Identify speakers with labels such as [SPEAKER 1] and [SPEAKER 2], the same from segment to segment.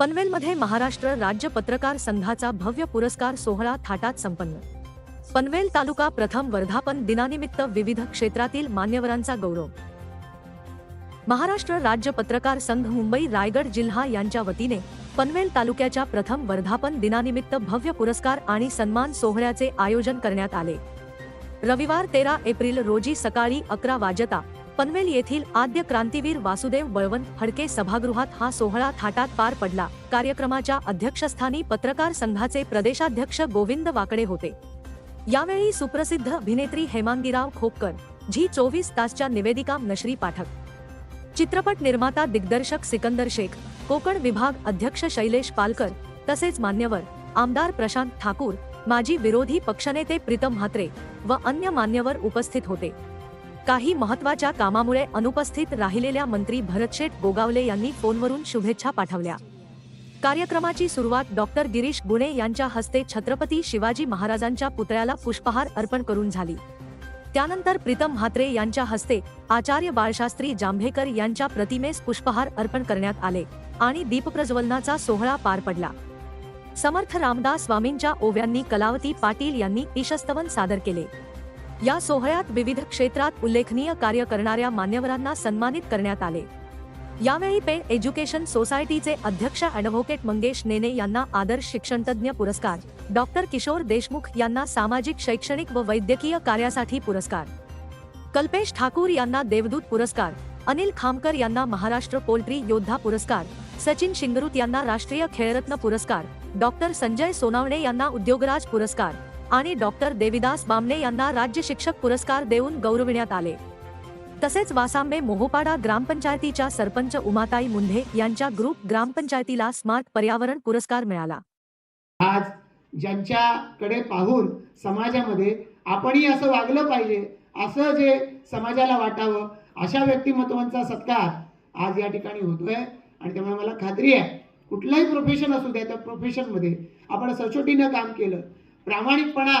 [SPEAKER 1] पनवेलमध्ये महाराष्ट्र राज्य पत्रकार संघाचा भव्य पुरस्कार सोहळा थाटात संपन्न. पनवेल तालुका प्रथम वर्धापन दिनानिमित्त विविध क्षेत्रातील मान्यवरांचा गौरव. महाराष्ट्र राज्य पत्रकार संघ मुंबई रायगड जिल्हा यांच्या वतीने पनवेल तालुक्याच्या प्रथम वर्धापन दिनानिमित्त भव्य पुरस्कार आणि सन्मान सोहळ्याचे आयोजन करण्यात आले. रविवार तेरा एप्रिल रोजी सकाळी अकरा वाजता पनवेल येथील आद्य क्रांतीवीर वासुदेव बळवंत फडके सभागृहात हा सोहळा थाटात पार पडला. कार्यक्रमाच्या अध्यक्षस्थानी पत्रकार संघाचे प्रदेशाध्यक्ष गोविंद वाकडे होते. यावेळी सुप्रसिद्ध अभिनेत्री हेमांगीराव खोपकर झी चोवीस तासच्या निवेदिका नश्री पाठक. चित्रपट निर्माता दिग्दर्शक सिकंदर शेख कोकण विभाग अध्यक्ष शैलेश पालकर तसेच मान्यवर आमदार प्रशांत ठाकूर माजी विरोधी पक्षनेते प्रीतम म्हात्रे व अन्य मान्यवर उपस्थित होते. काही महत्त्वाच्या कामामुळे अनुपस्थित राहिलेल्या मंत्री भरतशेठ गोगावले यांनी फोनवरून शुभेच्छा पाठवल्या. कार्यक्रमाची सुरुवात डॉक्टर गिरीश गुणे यांच्या हस्ते छत्रपती शिवाजी महाराजांच्या पुतळ्याला पुष्पहार अर्पण करून झाली. त्यानंतर प्रीतम म्हात्रे यांच्या हस्ते आचार्य बाळशास्त्री जांभेकर यांच्या प्रतिमेस पुष्पहार अर्पण करण्यात आले आणि दीपप्रज्वलनाचा सोहळा पार पडला. समर्थ रामदास स्वामींच्या ओव्यांनी कलावती पाटील यांनी ईशस्तवन सादर केले. या सोहळ्यात विविध क्षेत्रात उल्लेखनीय कार्य करणाऱ्या मान्यवरांना सन्मानित करण्यात आले. यावेळी पे एज्युकेशन सोसायटीचे अध्यक्ष ॲडव्होकेट मंगेश नेने यांना आदर्श शिक्षणतज्ञ पुरस्कार डॉक्टर किशोर देशमुख यांना सामाजिक शैक्षणिक व वैद्यकीय कार्यासाठी पुरस्कार. कल्पेश ठाकूर यांना देवदूत पुरस्कार अनिल खामकर यांना महाराष्ट्र पोल्ट्री योद्धा पुरस्कार सचिन शिंगरूत यांना राष्ट्रीय खेळरत्न पुरस्कार डॉक्टर संजय सोनावणे यांना उद्योगराज पुरस्कार आणि डॉक्टर देविदास बामणे यांना राज्य शिक्षक पुरस्कार देऊन गौरविण्यात आले. तसेच वासांबे मोहोपाडा ग्रामपंचायतीच्या सरपंच उमाताई मुंढे यांच्या ग्रुप ग्रामपंचायतीला स्मार्ट पर्यावरण पुरस्कार मिळाला.
[SPEAKER 2] आज ज्यांच्याकडे पाहून समाजामध्ये आपणही असं वागलं पाहिजे असं जे समाजाला वाटावं अशा व्यक्तिमत्वांचा सत्कार आज या ठिकाणी होतोय आणि त्यामुळे मला खात्री आहे कुठलंही प्रोफेशन असू द्या त्या प्रोफेशनमध्ये आपण सचोटीनं काम केलं प्रामाणिकपणा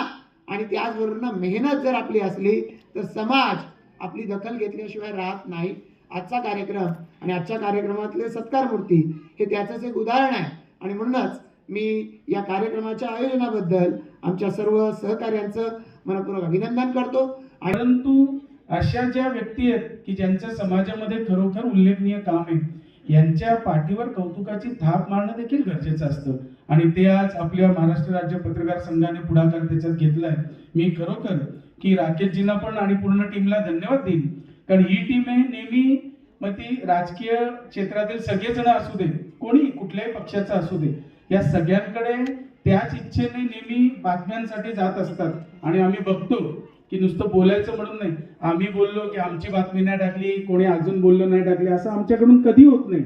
[SPEAKER 2] आणि त्याचबरोबर मेहनत जर आपली असली तर समाज आपली दखल घेतल्याशिवाय राहत नाही. आजचा कार्यक्रम आणि आजच्या कार्यक्रमातले सत्कार मूर्ती हे त्याचंच एक उदाहरण आहे. आणि म्हणूनच मी या कार्यक्रमाच्या आयोजनाबद्दल आमच्या सर्व सहकार्यांचं मनपूर्वक अभिनंदन करतो.
[SPEAKER 3] परंतु अशा ज्या व्यक्ती आहेत की ज्यांच्या समाजामध्ये खरोखर उल्लेखनीय काम आहे यांच्या पाठीवर कौतुकाची थाप मारणं देखील गरजेचं असतं. आणि ते आज आपल्या महाराष्ट्र राज्य पत्रकार संघाने पुढाकार त्याच्यात घेतलाय. मी खरोखर की राकेशजींना पण आणि पूर्ण टीमला धन्यवाद देईन. कारण ही टीम आहे नेहमी मग ती राजकीय क्षेत्रातील सगळेजण असू दे कोणी कुठल्याही पक्षाचा असू दे या सगळ्यांकडे त्याच इच्छेने नेहमी बातम्यांसाठी जात असतात. आणि आम्ही बघतो की नुसतं बोलायचं म्हणून नाही. आम्ही बोललो की आमची बातमी नाही टाकली कोणी अजून बोललो नाही टाकली असं आमच्याकडून कधी होत नाही.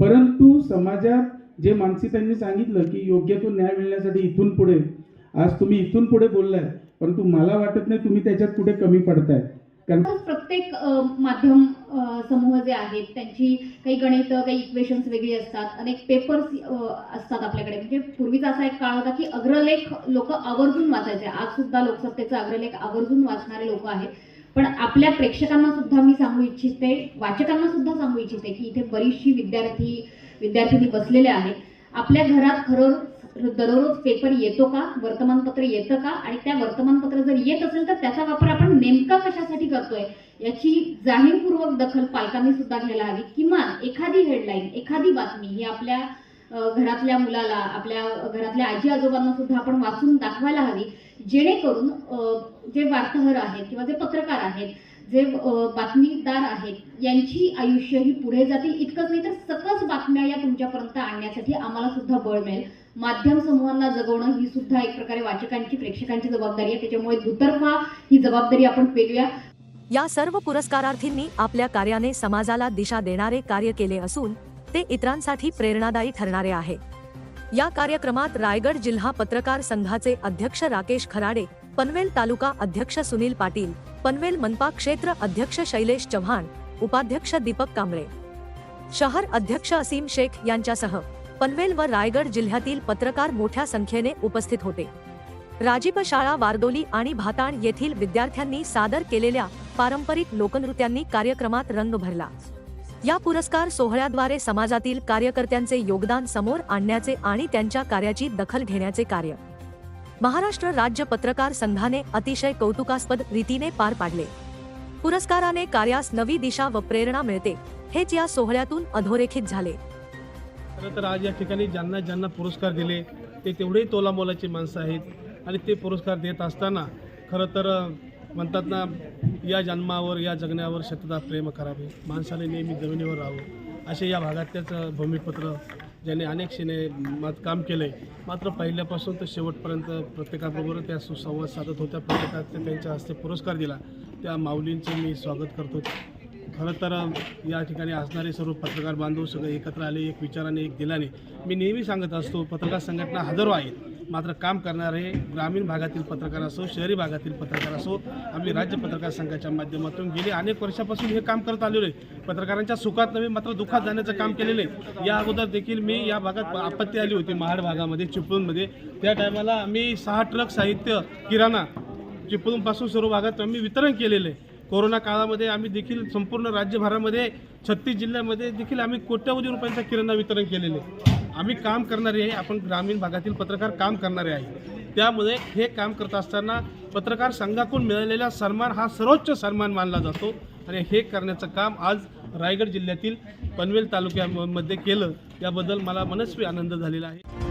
[SPEAKER 3] परंतु समाजात जे मानसी त्यांनी सांगितलं की योग्य तो न्याय मिळण्यासाठी इथून पुढे आज तुम्ही इथून पुढे बोललाय परंतु मला वाटत नाही तुम्ही त्याच्यात कुठे कमी पडताय. कारण
[SPEAKER 4] प्रत्येक माध्यम समूह जे आहेत त्यांची काही गणित काही इक्वेशन्स वेगळी असतात. अनेक पेपर्स असतात आपल्याकडे. म्हणजे पूर्वीचा असा एक काळ होता की अग्रलेख लोक आवर्जून वाचायचे. आज सुद्धा लोकसत्तेचा अग्रलेख आवर्जून वाचणारे लोक आहेत. पण आपल्या प्रेक्षकांना सुद्धा मी सांगू इच्छिते वाचकांना सुद्धा सांगू इच्छिते की इथे बरीचशी विद्यार्थी विद्यार्थिनी बसलेल्या आहेत. आपल्या घरात खरं दररोज पेपर येतो का? वर्तमानपत्र येतं का? आणि त्या वर्तमानपत्र जर येत असेल तर त्याचा वापर आपण नेमका कशासाठी करतोय? याची जाणीवपूर्वक दखल पालकांनी सुद्धा घ्यायला हवी. किमान एखादी हेडलाईन एखादी बातमी ही आपल्या घरातल्या मुलाला आपल्या घरातल्या आजी आजोबांना सुद्धा आपण वाचून दाखवायला हवी. जेणेकरून जे वार्ताहर आहेत किंवा जे पत्रकार आहेत जे बातमीदार आहेत यांची आयुष्य ही पुढे जातील. इतकंच नाही तर सकस बातम्या या तुमच्यापर्यंत आणण्यासाठी आम्हाला सुद्धा बळ मिळेल. माध्यम समूहांना जगवणं ही सुद्धा एक प्रकारे वाचकांची प्रेक्षकांची जबाबदारी आहे. त्याच्यामुळे दुतर्फा ही जबाबदारी आपण पेलूया.
[SPEAKER 1] या सर्व पुरस्कारार्थींनी आपल्या कार्याने समाजाला दिशा देणारे कार्य केले असून ते इतरांसाठी प्रेरणादायी ठरणारे आहे. या कार्यक्रमात रायगड जिल्हा पत्रकार संघाचे अध्यक्ष राकेश खराडे पनवेल तालुका अध्यक्ष सुनील पाटील पनवेल मनपा क्षेत्र अध्यक्ष शैलेश चव्हाण उपाध्यक्ष दीपक कांबळे. शहर अध्यक्ष असीम शेख यांच्यासह पनवेल व रायगड जिल्ह्यातील पत्रकार मोठ्या संख्येने उपस्थित होते. राजीप शाळा वारदोली आणि भाताण येथील विद्यार्थ्यांनी सादर केलेल्या पारंपरिक लोकनृत्यांनी कार्यक्रमात रंग भरला. या पुरस्कार सोहळ्याद्वारे समाजातील कार्यकर्त्यांचे योगदान समोर आणण्याचे आणि त्यांच्या कार्याची दखल घेण्याचे कार्य महाराष्ट्र राज्य पत्रकार संघाने अतिशय कौतुकास्पद रीतीने पार पाडले. पुरस्काराने कार्यास नवी दिशा व प्रेरणा मिळते हेच या सोहळ्यातून अधोरेखित झाले.
[SPEAKER 5] खरं तर आज या ठिकाणी ज्यांना ज्यांना पुरस्कार दिले ते तेवढेही तोलामोलाची माणसं आहेत आणि ते पुरस्कार देत असताना खरं तर म्हणतात ना या जन्मावर या जगण्यावर शतदा प्रेम करावे माणसाने नेहमी जमिनीवर राहावं असे या भागातलेच भूमिपत्र ज्याने अनेक शिने मत काम केलं आहे मात्र पहिल्यापासून तर शेवटपर्यंत प्रत्येकाबरोबर त्या सुसंवाद साधत होत्या. प्रत्येकाचे त्यांच्या हस्ते पुरस्कार दिला. त्या माऊलींचं मी स्वागत करतो. खरं तर या ठिकाणी असणारे सर्व पत्रकार बांधव सगळे एकत्र आले एक विचाराने एक दिलाने. मी नेहमी सांगत असतो पत्रकार संघटना हजारो आहेत. मात्र काम करणारे ग्रामीण भागातील पत्रकार असो शहरी भागातील पत्रकार असो आम्ही राज्य पत्रकार संघाच्या माध्यमातून गेले अनेक वर्षापासून हे काम करत आलेलो आहे. पत्रकारांच्या सुखात नव्हे मात्र दुःखात जाण्याचं काम केलेलं आहे. या अगोदर देखील मी या भागात आपत्ती आली होती महाड भागामध्ये चिपळूणमध्ये. त्या टायमाला आम्ही सहा ट्रक साहित्य किराणा चिपळूणपासून सर्व भागात आम्ही वितरण केलेलं आहे. कोरोना काळामध्ये आम्ही देखील संपूर्ण राज्यभरामध्ये छत्तीस जिल्ह्यामध्ये देखील आम्ही कोट्यावधी रुपयांचा किराणा वितरण केलेले आहे. आम्ही काम करणारे आहे आपण ग्रामीण भागातील पत्रकार काम करणारे आहे. त्यामुळे हे काम करत असताना पत्रकार संघाकडून मिळालेला सन्मान हा सर्वोच्च सन्मान मानला जातो. आणि हे करण्याचं काम आज रायगड जिल्ह्यातील पनवेल तालुक्यामध्ये केलं. याबद्दल मला मनस्वी आनंद झालेला आहे.